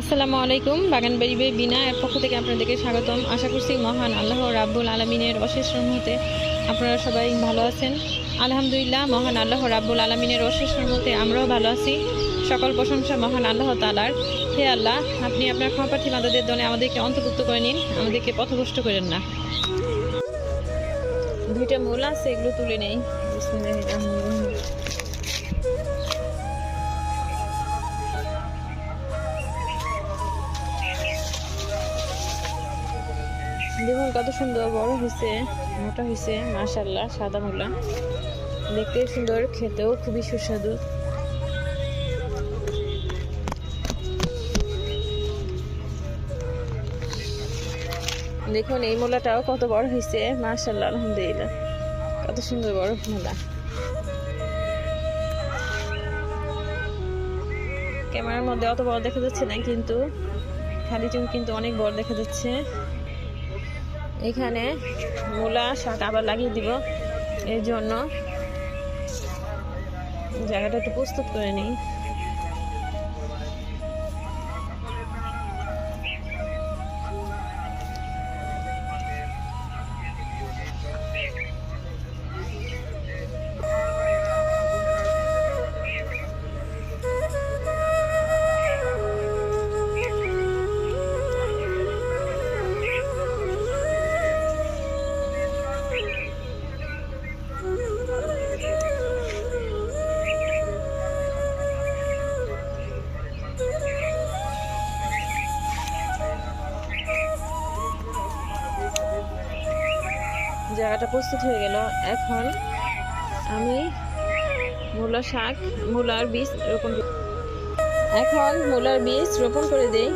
আসসালামু আলাইকুম, বাগান বাড়ি বাই বিনা এর পক্ষ থেকে আপনাদেরকে স্বাগতম। আশা করছি মহান আল্লাহ রাব্বুল আলমিনের অশেষ রহমতে আপনারা সবাই ভালো আছেন। আলহামদুলিল্লাহ, মহান আল্লাহ রাব্বুল আলমিনের অশেষ রহমতে আমরাও ভালো আছি। সকল প্রশংসা মহান আল্লাহ তালার হে আল্লাহ, আপনি আপনার ক্ষমাপ্রার্থী মাদাদের দলে আমাদেরকে অন্তর্ভুক্ত করে নিন, আমাদেরকে পথভ্রষ্ট করেন না। দুইটা মূল আছে, এগুলো তুলে নেই। দেখুন কত সুন্দর, বড় হয়েছে মোটা হয়েছে মাশাল্লাহ সাদা মোলা দেখতে সুন্দর, খেতেও খুবই সুস্বাদু। দেখুন, এই মোলাটাও কত বড় হয়েছে মাশাল্লাহ আলহামদুলিল্লাহ। কত সুন্দর বড় মোলা ক্যামেরার মধ্যে অত বড় দেখা যাচ্ছে না, কিন্তু খালি চুল কিন্তু অনেক বড় দেখা যাচ্ছে। এখানে মূলা শাক আবার লাগিয়ে দিব। এর জন্য জায়গাটা একটু প্রস্তুত করে নিই। জায়গাটা প্রস্তুত হয়ে গেল। এখন আমি মূলা শাক, মূলার বীজ রোপণ। এখন মূলার বীজ রোপণ করে দেই।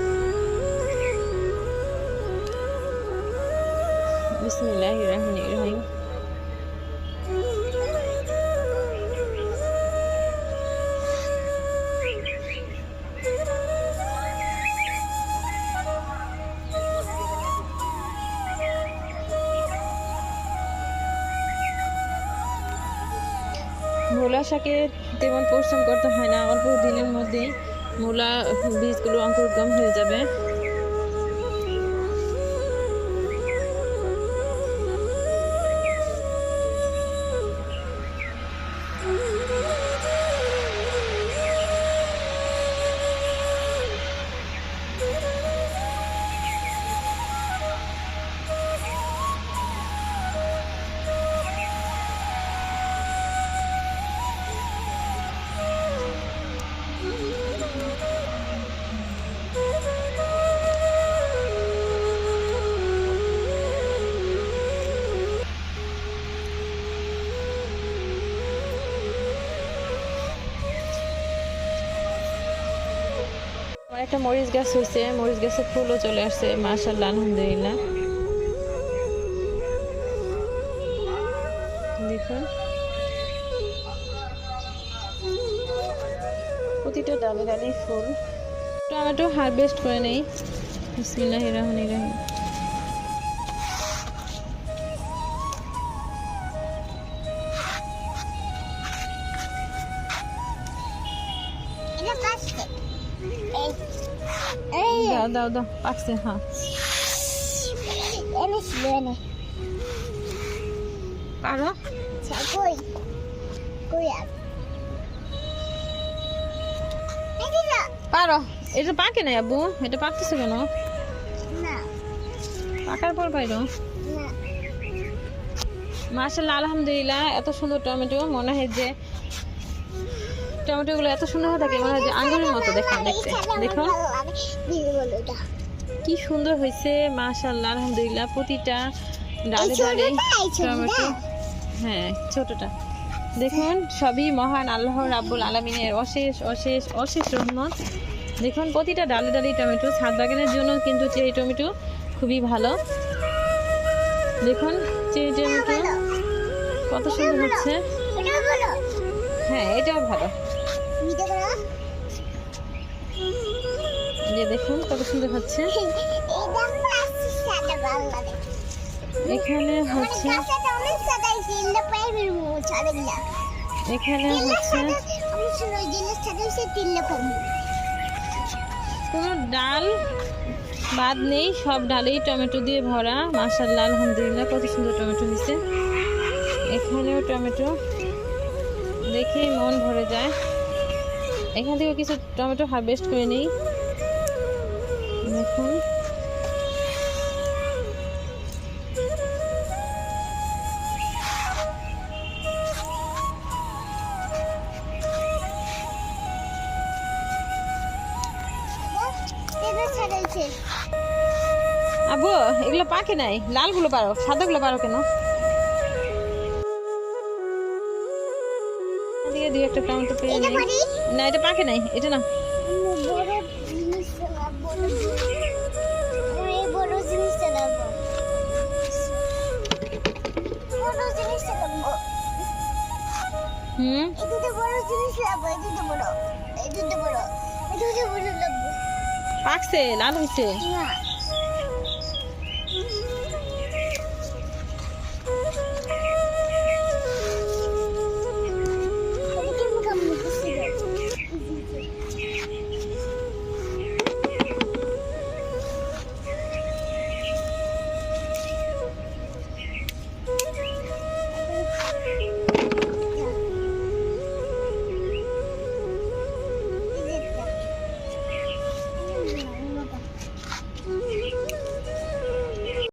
বিসমিল্লাহির রহমানির রহিম। মূলা শাকে তেমন পরিশ্রম করতে হয় না। অল্প দিনের মধ্যেই মূলা বীজগুলো অঙ্কুরোদ্গম হয়ে যাবে। আমার একটা মরিচ গাছ হয়েছে, মরিচ গাছে ফুলও চলে আসছে মাশাল্লাহ আলহামদুলিল্লাহ। দেখুন। প্রতিটা ডালে ডালে ফুল। টমেটো হারভেস্ট করে নেই। বিসমিল্লাহ রহমান রহিম। এই এই দাও দাও দাও পাকছে হ্যাঁ এনে ছিল এনে পারো কই কই না পারো। এটা পাকে নাই আব্বু। এটা পাকতেছে কেন? না। পাকার পর পাইরো না। মার্শাল্লাহ আলহামদুলিল্লাহ এত সুন্দর টমেটো মনে হয় যে টমেটোগুলো এত সুন্দর হয়ে থাকে মনে হয় যে আঙ্গুরের মতো দেখুন দেখতে। দেখুন কি সুন্দর হয়েছে মার্শাল্লাহ আলহামদুলিল্লাহ প্রতিটা ডালে ডালে টমেটো। হ্যাঁ ছোটটা। দেখুন সবই মহান আল্লাহ রাব্বুল আলমিনের অশেষ অশেষ অশেষ রহমত। দেখুন প্রতিটা ডালে ডালে টমেটো। ছাদ বাগানের জন্য কিন্তু চেরি টমেটো খুবই ভালো। দেখুন চেরি টমেটো কত সুন্দর হচ্ছে। হ্যাঁ এটাও ভালো। দেখুন কত সুন্দর হচ্ছে। এখানে হচ্ছে এখানে হচ্ছে কোনো ডাল বাদ নেই, সব ডালেই টমেটো দিয়ে ভরা। মাশাল্লাহ আলহামদুলিল্লাহ, কত সুন্দর টমেটো হয়েছে। এখানেও টমেটো। দেখেই মন ভরে যায়। এখান থেকে কিছু টমেটো হারভেস্ট করে নিই। দেখুন। আবু এগুলো পাকে নাই? লালগুলো পারো সাদাগুলো পারো কেন? এদিকে দুই একটা টমেটো পেয়ে না এটা পাকে নাই? এটা না হুম? এটা তো বড় বড় এটা তো বড় এটা পাকছে লাল হইছে। না। Thank you.